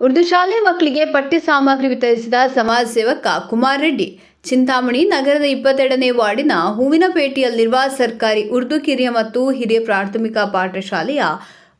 ಉರ್ದು ಶಾಲೆ ಮಕ್ಕಳಿಗೆ ಪಠ್ಯ ಸಾಮಗ್ರಿ ವಿತರಿಸಿದ ಸಮಾಜ ಸೇವಕ ಕುಮಾರ್ ರೆಡ್ಡಿ, ಚಿಂತಾಮಣಿ ನಗರದ ಇಪ್ಪತ್ತೆರಡನೇ ವಾರ್ಡಿನ ಹೂವಿನಪೇಟೆಯಲ್ಲಿರುವ ಸರ್ಕಾರಿ ಉರ್ದು ಕಿರಿಯ ಮತ್ತು ಹಿರಿಯ ಪ್ರಾಥಮಿಕ ಪಾಠಶಾಲೆಯ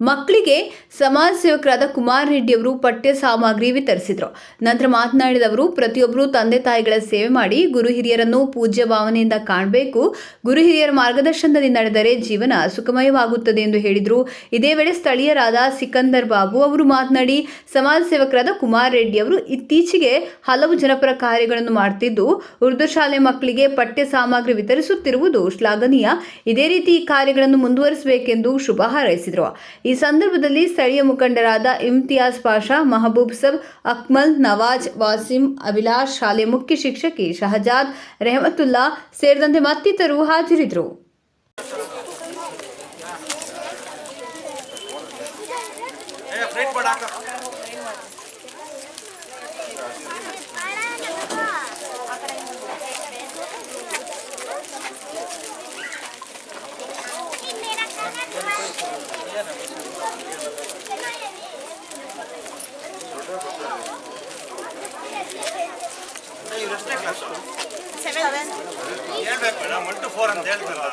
ಮಕ್ಕಳಿಗೆ ಸಮಾಜ ಸೇವಕರಾದ ಕುಮಾರ್ ರೆಡ್ಡಿ ಅವರು ಪಠ್ಯ ಸಾಮಗ್ರಿ ವಿತರಿಸಿದರು. ನಂತರ ಮಾತನಾಡಿದ ಅವರು, ಪ್ರತಿಯೊಬ್ಬರು ತಂದೆ ತಾಯಿಗಳ ಸೇವೆ ಮಾಡಿ ಗುರು ಹಿರಿಯರನ್ನು ಪೂಜ್ಯ ಭಾವನೆಯಿಂದ ಕಾಣಬೇಕು. ಗುರು ಹಿರಿಯರ ಮಾರ್ಗದರ್ಶನದಲ್ಲಿ ನಡೆದರೆ ಜೀವನ ಸುಖಮಯವಾಗುತ್ತದೆ ಎಂದು ಹೇಳಿದರು. ಇದೇ ವೇಳೆ ಸ್ಥಳೀಯರಾದ ಸಿಕಂದರ್ ಬಾಬು ಅವರು ಮಾತನಾಡಿ, ಸಮಾಜ ಸೇವಕರಾದ ಕುಮಾರ್ ರೆಡ್ಡಿ ಅವರು ಇತ್ತೀಚೆಗೆ ಹಲವು ಜನಪರ ಕಾರ್ಯಗಳನ್ನು ಮಾಡುತ್ತಿದ್ದು ಉರ್ದು ಶಾಲೆ ಮಕ್ಕಳಿಗೆ ಪಠ್ಯ ಸಾಮಗ್ರಿ ವಿತರಿಸುತ್ತಿರುವುದು ಶ್ಲಾಘನೀಯ. ಇದೇ ರೀತಿ ಈ ಕಾರ್ಯಗಳನ್ನು ಮುಂದುವರಿಸಬೇಕೆಂದು ಶುಭ ಹಾರೈಸಿದರು. ಈ ಸಂದರ್ಭದಲ್ಲಿ ಸ್ಥಳೀಯ ಮುಖಂಡರಾದ ಇಮ್ತಿಯಾಜ್ ಪಾಷಾ ಮಹಬೂಬ್ ಸಬ್ ಅಕ್ಮಲ್ ನವಾಜ್ ವಾಸಿಂ ಅಭಿಲಾಷ್ ಶಾಲೆ ಮುಖ್ಯ ಶಿಕ್ಷಕಿ ಶಹಜಾದ್ ರೆಹಮತುಲ್ಲಾ ಸೇರಿದಂತೆ ಮತ್ತಿತರರು ಹಾಜರಿದ್ದರು ಹೇಳ್ಬೇಕು ನಾವು ಒನ್ ಟು ಫೋರ್ ಅಂತ ಹೇಳ್ತಾರಲ್ಲ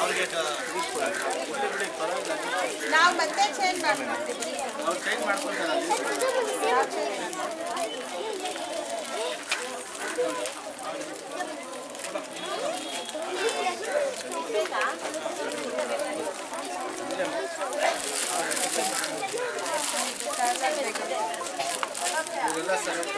ಅವ್ರಿಗೆ ನಾವು ಮತ್ತೆ ಚೇಂಜ್ ಮಾಡ್ತೀವಿ ಅವ್ರು ಚೇಂಜ್ ಮಾಡ್ಕೊಳ್ತಾರೆ ಇವೆಲ್ಲ ಸರಿ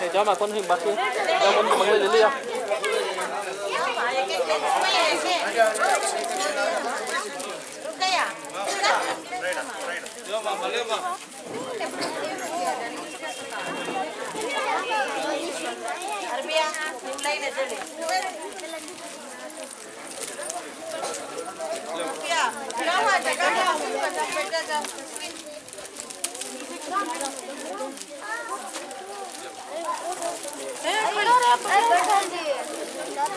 để cho mà con hình bật đi cho con bật lên đến đi không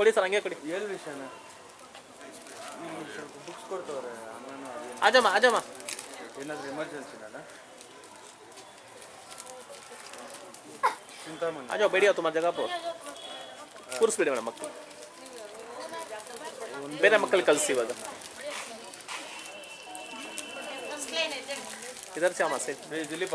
ಕೊಡಿ ಸರ್ ಹಂಗೆ ಕೊಡಿ. ಅಜಮ್ಮ ಅಜಮ್ಮ ಬುಕ್ಸ್ ಕೊಡ್ತವ್ರೆ ಆಜಮ್ಮ ಆಜಮ್ಮ. ಬೇಡಿ ಕೂರಿಸ್ಬೇಡಿ ಮೇಡಮ್ ಮಕ್ಕಳು ಬೇರೆ ಮಕ್ಕಳು ಕಲಿಸಿ ಇವಾಗ. ಇದರ ಅಮ್ಮ ಸರಿ. ದಿಲೀಪ.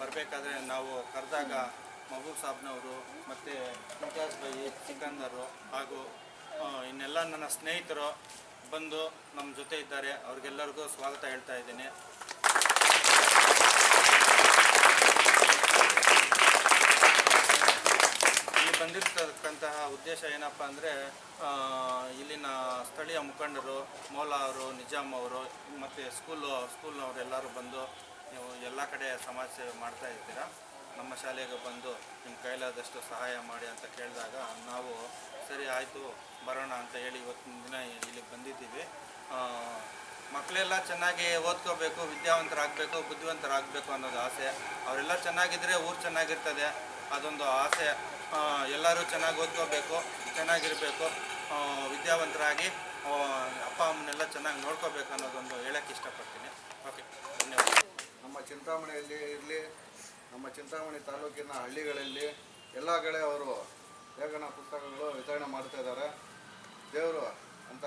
ಬರಬೇಕಾದ್ರೆ ನಾವು ಕರೆದಾಗ ಮಹಬೂಬ್ ಸಾಬ್ನವರು ಮತ್ತು ಮುಮ್ತಾಜ್ ಬೈ ಸಿಕಂದರು ಹಾಗೂ ಇನ್ನೆಲ್ಲ ನನ್ನ ಸ್ನೇಹಿತರು ಬಂದು ನಮ್ಮ ಜೊತೆ ಇದ್ದಾರೆ. ಅವ್ರಿಗೆಲ್ಲರಿಗೂ ಸ್ವಾಗತ ಹೇಳ್ತಾ ಇದ್ದೀನಿ. ಇಲ್ಲಿ ಬಂದಿರ್ತಕ್ಕಂತಹ ಉದ್ದೇಶ ಏನಪ್ಪ ಅಂದರೆ ಇಲ್ಲಿನ ಸ್ಥಳೀಯ ಮುಖಂಡರು ಮೌಲಾ ಅವರು ನಿಜಾಮ್ ಅವರು, ಮತ್ತು ಸ್ಕೂಲು, ಸ್ಕೂಲ್ನವರೆಲ್ಲರೂ ಬಂದು ನೀವು ಎಲ್ಲ ಕಡೆ ಸಮಾಜ ಸೇವೆ ಮಾಡ್ತಾ ಇರ್ತೀರಾ? ನಮ್ಮ ಶಾಲೆಗೆ ಬಂದು ನಿಮ್ಮ ಕೈಲಾದಷ್ಟು ಸಹಾಯ ಮಾಡಿ ಅಂತ ಕೇಳಿದಾಗ ನಾವು, ಸರಿ ಆಯಿತು, ಬರೋಣ ಅಂತ ಹೇಳಿ ಇವತ್ತಿನ ದಿನ ಇಲ್ಲಿಗೆ ಬಂದಿದ್ದೀವಿ. ಮಕ್ಕಳೆಲ್ಲ ಚೆನ್ನಾಗಿ ಓದ್ಕೋಬೇಕು, ವಿದ್ಯಾವಂತರಾಗಬೇಕು, ಬುದ್ಧಿವಂತರಾಗಬೇಕು ಅನ್ನೋದು ಆಸೆ. ಅವರೆಲ್ಲ ಚೆನ್ನಾಗಿದ್ದರೆ ಊರು ಚೆನ್ನಾಗಿರ್ತದೆ. ಅದೊಂದು ಆಸೆ. ಎಲ್ಲರೂ ಚೆನ್ನಾಗಿ ಓದ್ಕೋಬೇಕು, ಚೆನ್ನಾಗಿರಬೇಕು. ವಿದ್ಯಾವಂತರಾಗಿ ಅಪ್ಪ ಅಮ್ಮನ್ನೆಲ್ಲ ಚೆನ್ನಾಗಿ ನೋಡ್ಕೋಬೇಕು ಅನ್ನೋದೊಂದು ಹೇಳೋಕ್ಕೆ ಇಷ್ಟಪಡ್ತೀನಿ. ಓಕೆ, ಧನ್ಯವಾದ. ನಮ್ಮ ಚಿಂತಾಮಣಿಯಲ್ಲಿ ಇರಲಿ ನಮ್ಮ ಚಿಂತಾಮಣಿ ತಾಲೂಕಿನ ಹಳ್ಳಿಗಳಲ್ಲಿ ಎಲ್ಲ ಕಡೆ ಅವರು ಲೇಖನ ಪುಸ್ತಕಗಳು ವಿತರಣೆ ಮಾಡ್ತಾ ಇದ್ದಾರೆ. ದೇವರು ಅಂತ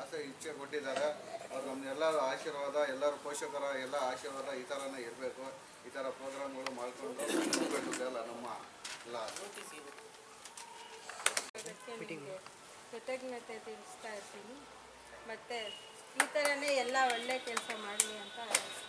ಆಸೆ ಇಚ್ಛೆ ಕೊಟ್ಟಿದ್ದಾರೆ. ಅವ್ರು ನಮ್ಮೆಲ್ಲರ ಆಶೀರ್ವಾದ ಎಲ್ಲರ ಪೋಷಕರ ಎಲ್ಲ ಆಶೀರ್ವಾದ ಈ ಥರನೇ ಇರಬೇಕು. ಈ ಥರ ಪ್ರೋಗ್ರಾಮ್ಗಳು ಮಾಡ್ಕೊಂಡು ಹೋಗಬೇಕು ಎಲ್ಲ ನಮ್ಮ ಎಲ್ಲ ಕೃತಜ್ಞತೆ ತಿಳಿಸ್ತಾ ಇರ್ತೀನಿ. ಮತ್ತು ಈ ಥರನೇ ಎಲ್ಲ ಒಳ್ಳೆ ಕೆಲಸ ಮಾಡಲಿ ಅಂತ